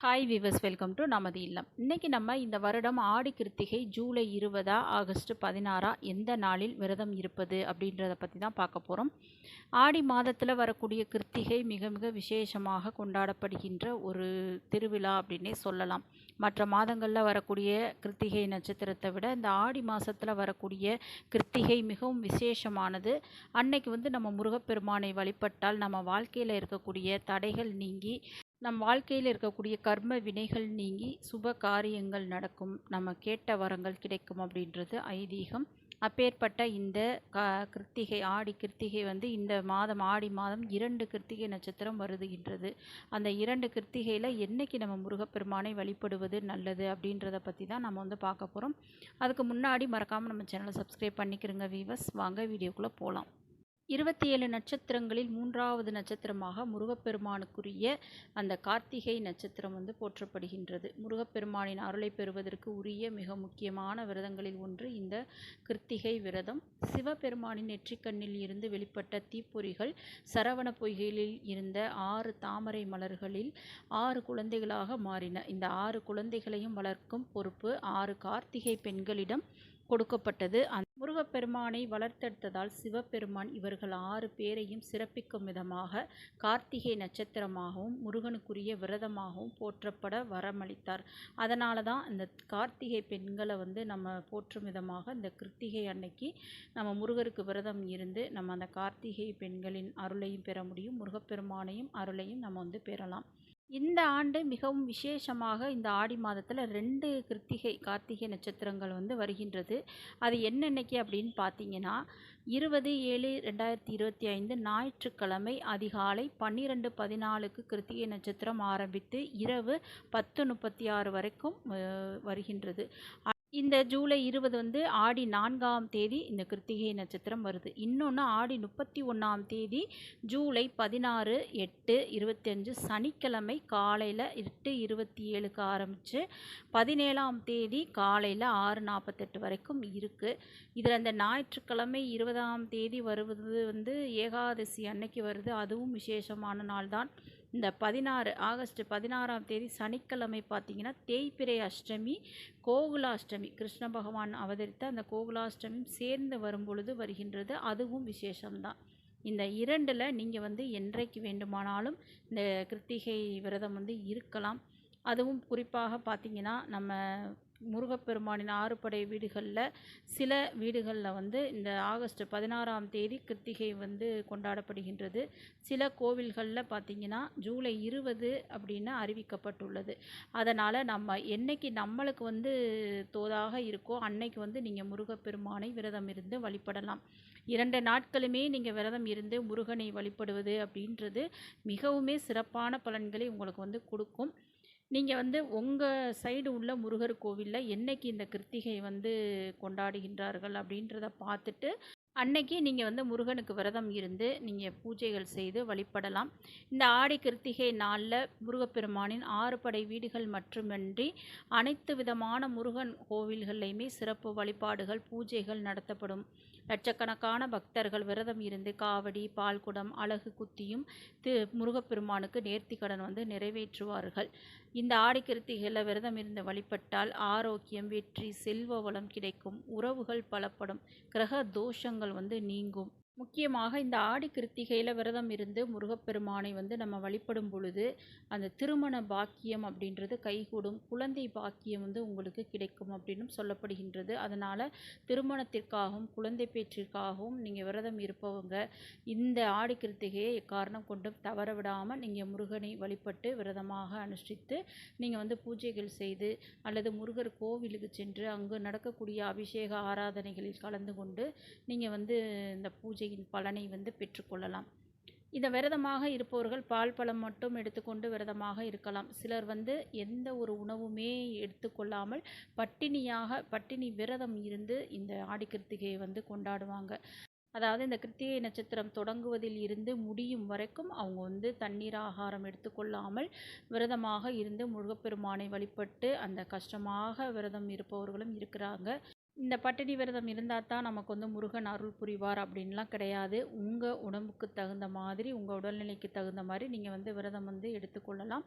Hi viewers welcome to நமது இல்லம். இன்னைக்கு நம்ம இந்த வருடம் ஆடி கிருத்திகை ஜூலை இருபதா ஆகஸ்ட் பதினாறா எந்த நாளில் விரதம் இருப்பது அப்படின்றத பற்றி தான் பார்க்க போகிறோம் ஆடி மாதத்தில் வரக்கூடிய கிருத்திகை மிக மிக விசேஷமாக கொண்டாடப்படுகின்ற ஒரு திருவிழா அப்படின்னே சொல்லலாம். மற்ற மாதங்களில் வரக்கூடிய கிருத்திகை நட்சத்திரத்தை விட இந்த ஆடி மாதத்தில் வரக்கூடிய கிருத்திகை மிகவும் விசேஷமானது. அன்னைக்கு வந்து நம்ம முருகப்பெருமானை வழிபட்டால் நம்ம வாழ்க்கையில் இருக்கக்கூடிய தடைகள் நீங்கி நம் வாழ்க்கையில் இருக்கக்கூடிய கர்ம வினைகள் நீங்கி சுப காரியங்கள் நடக்கும். நம்ம கேட்ட வரங்கள் கிடைக்கும் அப்படின்றது ஐதீகம். அப்பேற்பட்ட இந்த க கிருத்திகை ஆடி கிருத்திகை வந்து இந்த மாதம் ஆடி மாதம் இரண்டு கிருத்திகை நட்சத்திரம் வருதுகின்றது. அந்த இரண்டு கிருத்திகையில் என்னைக்கு நம்ம முருகப்பெருமானை வழிபடுவது நல்லது அப்படின்றத பற்றி தான் நம்ம வந்து பார்க்க போகிறோம் அதுக்கு முன்னாடி மறக்காமல் நம்ம சேனலை சப்ஸ்கிரைப் பண்ணிக்கிறோங்க வீவர்ஸ் வாங்க வீடியோக்குள்ளே போகலாம் இருபத்தி ஏழு நட்சத்திரங்களில் மூன்றாவது நட்சத்திரமாக முருகப்பெருமானுக்குரிய அந்த கார்த்திகை நட்சத்திரம் வந்து போற்றப்படுகின்றது. முருகப்பெருமானின் அருளை பெறுவதற்கு உரிய மிக முக்கியமான விரதங்களில் ஒன்று இந்த கிருத்திகை விரதம். சிவபெருமானின் நெற்றிக்கண்ணில் இருந்து வெளிப்பட்ட தீப்பொறிகள் சரவண பொய்களில் இருந்த ஆறு தாமரை மலர்களில் ஆறு குழந்தைகளாக மாறின. இந்த ஆறு குழந்தைகளையும் வளர்க்கும் பொறுப்பு ஆறு கார்த்திகை பெண்களிடம் கொடுக்கப்பட்டது. அந் முருகப்பெருமானை வளர்த்தெடுத்ததால் சிவபெருமான் இவர்கள் ஆறு பேரையும் சிறப்பிக்கும் விதமாக கார்த்திகை நட்சத்திரமாகவும் முருகனுக்குரிய விரதமாகவும் போற்றப்பட வரமளித்தார். அதனால தான் இந்த கார்த்திகை பெண்களை வந்து நம்ம போற்றும் விதமாக இந்த கிருத்திகை அன்னைக்கு நம்ம முருகருக்கு விரதம் இருந்து நம்ம அந்த கார்த்திகை பெண்களின் அருளையும் பெற முடியும். முருகப்பெருமானையும் அருளையும் நம்ம வந்து பெறலாம். இந்த ஆண்டு மிகவும் விசேஷமாக இந்த ஆடி மாதத்தில் ரெண்டு கிருத்திகை கார்த்திகை நட்சத்திரங்கள் வந்து வருகின்றது. அது என்னென்னைக்கு அப்படின்னு பார்த்தீங்கன்னா இருபது ஏழு ரெண்டாயிரத்தி இருபத்தி ஐந்து ஞாயிற்றுக்கிழமை அதிகாலை பன்னிரெண்டு பதினாலுக்கு கிருத்திகை நட்சத்திரம் ஆரம்பித்து இரவு பத்து முப்பத்தி ஆறு வரைக்கும் வருகின்றது. இந்த ஜூலை இருபது வந்து ஆடி நான்காம் தேதி இந்த கிருத்திகை நட்சத்திரம் வருது. இன்னொன்று ஆடி முப்பத்தி ஒன்றாம் தேதி ஜூலை பதினாறு எட்டு இருபத்தஞ்சு சனிக்கிழமை காலையில் எட்டு இருபத்தி ஏழுக்கு ஆரம்பித்து பதினேழாம் தேதி காலையில் ஆறு நாற்பத்தெட்டு வரைக்கும் இருக்குது இதில் அந்த ஞாயிற்றுக்கிழமை இருபதாம் தேதி வருவது வந்து ஏகாதசி அன்னைக்கு வருது. அதுவும் விசேஷமான நாள் தான் இந்த பதினாறு ஆகஸ்ட் பதினாறாம் தேதி சனிக்கிழமை பார்த்தீங்கன்னா தேய்பிரை அஷ்டமி கோகுலாஷ்டமி. கிருஷ்ண பகவான் அவதரித்த அந்த கோகுலாஷ்டமியும் சேர்ந்து வரும் பொழுது வருகின்றது. அதுவும் விசேஷம்தான். இந்த இரண்டில் நீங்கள் வந்து என்றைக்கு வேண்டுமானாலும் இந்த கிருத்திகை விரதம் வந்து இருக்கலாம். அதுவும் குறிப்பாக பார்த்திங்கன்னா நம்ம முருகப்பெருமானின் ஆறுபடை வீடுகளில் சில வீடுகளில் வந்து இந்த ஆகஸ்ட் பதினாறாம் தேதி கிருத்திகை வந்து கொண்டாடப்படுகின்றது. சில கோவில்களில் பார்த்திங்கன்னா ஜூலை இருபது அப்படின்னு அறிவிக்கப்பட்டுள்ளது. அதனால் நம்ம என்னைக்கு நம்மளுக்கு வந்து தோதாக இருக்கோ அன்னைக்கு வந்து நீங்கள் முருகப்பெருமானை விரதம் இருந்து வழிபடலாம். இரண்டு நாட்களுமே நீங்கள் விரதம் இருந்து முருகனை வழிபடுவது அப்படின்றது மிகவுமே சிறப்பான பலன்களை உங்களுக்கு வந்து கொடுக்கும். நீங்கள் வந்து உங்கள் சைடு உள்ள முருகர் கோவிலில் என்னைக்கு இந்த கிருத்திகை வந்து கொண்டாடுகின்றார்கள் அப்படின்றத பார்த்துட்டு அன்னைக்கு நீங்கள் வந்து முருகனுக்கு விரதம் இருந்து நீங்கள் பூஜைகள் செய்து வழிபடலாம். இந்த ஆடி கிருத்திகை நாளில் முருகப்பெருமானின் ஆறு படை வீடுகள் மட்டுமின்றி அனைத்து விதமான முருகன் கோவில்கள்லையுமே சிறப்பு வழிபாடுகள் பூஜைகள் நடத்தப்படும். லட்சக்கணக்கான பக்தர்கள் விரதம் இருந்து காவடி பால்குடம் அழகு குத்தியும் திரு முருகப்பெருமானுக்கு நேர்த்திக்கடன் வந்து நிறைவேற்றுவார்கள். இந்த ஆடிக்கிருத்திகளில் விரதம் இருந்து வழிபட்டால் ஆரோக்கியம் வெற்றி செல்வ வளம் கிடைக்கும். உறவுகள் பலப்படும். கிரக தோஷங்கள் வந்து நீங்கும். முக்கியமாக இந்த ஆடி கிருத்திகையில் விரதம் இருந்து முருகப்பெருமானை வந்து நம்ம வழிபடும் பொழுது அந்த திருமண பாக்கியம் அப்படின்றது கைகூடும் குழந்தை பாக்கியம் வந்து உங்களுக்கு கிடைக்கும் அப்படின்னும் சொல்லப்படுகின்றது. அதனால் திருமணத்திற்காகவும் குழந்தை பேற்றிற்காகவும் நீங்கள் விரதம் இருப்பவங்க இந்த ஆடி கிருத்திகையை எக்காரணம் கொண்டும் தவற விடாமல் நீங்கள் முருகனை வழிபட்டு விரதமாக அனுஷ்டித்து நீங்கள் வந்து பூஜைகள் செய்து அல்லது முருகர் கோவிலுக்கு சென்று அங்கு நடக்கக்கூடிய அபிஷேக ஆராதனைகளில் கலந்து கொண்டு நீங்கள் வந்து இந்த பூஜை பூஜையின் பலனை வந்து பெற்றுக்கொள்ளலாம். இந்த விரதமாக இருப்பவர்கள் பால் பழம் மட்டும் எடுத்துக்கொண்டு விரதமாக இருக்கலாம். சிலர் வந்து எந்த ஒரு உணவுமே எடுத்துக்கொள்ளாமல் பட்டினியாக பட்டினி விரதம் இருந்து இந்த ஆடிக்கிருத்திகையை வந்து கொண்டாடுவாங்க. அதாவது இந்த கிருத்திகை நட்சத்திரம் தொடங்குவதில் இருந்து முடியும் வரைக்கும் அவங்க வந்து தண்ணீர் ஆகாரம் எடுத்துக்கொள்ளாமல் விரதமாக இருந்து முருகப்பெருமானை வழிபட்டு அந்த கஷ்டமாக விரதம் இருப்பவர்களும் இருக்கிறாங்க. இந்த பட்டினி விரதம் இருந்தால் தான் நமக்கு வந்து முருகன் அருள் புரிவார் அப்படின்லாம் கிடையாது. உங்கள் உடம்புக்கு தகுந்த மாதிரி உங்கள் உடல்நிலைக்கு தகுந்த மாதிரி நீங்கள் வந்து விரதம் வந்து எடுத்துக்கொள்ளலாம்.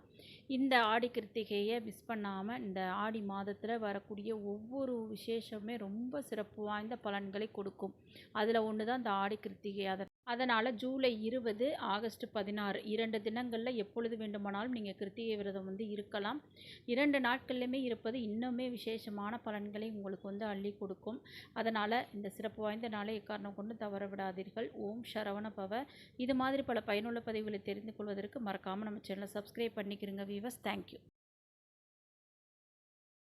இந்த ஆடி கிருத்திகையை மிஸ் பண்ணாமல் இந்த ஆடி மாதத்தில் வரக்கூடிய ஒவ்வொரு விசேஷமே ரொம்ப சிறப்பு வாய்ந்த பலன்களை கொடுக்கும். அதில் ஒன்று தான் இந்த ஆடி கிருத்திகை அதை அதனால் ஜூலை இருபது ஆகஸ்ட் பதினாறு இரண்டு தினங்களில் எப்பொழுது வேண்டுமானாலும் நீங்கள் கிருத்திகை விரதம் வந்து இருக்கலாம். இரண்டு நாட்கள்லையுமே இருப்பது இன்னுமே விசேஷமான பலன்களை உங்களுக்கு வந்து அள்ளி கொடுக்கும். அதனால் இந்த சிறப்பு வாய்ந்த நாளை எக்காரணம் கொண்டு தவற விடாதீர்கள். ஓம் சரவண பவ. இது மாதிரி பல பயனுள்ள பதிவுகளை தெரிந்து கொள்வதற்கு மறக்காமல் நம்ம சேனலை சப்ஸ்கிரைப் பண்ணிக்கிறோங்க வீவர்ஸ் தேங்க்யூ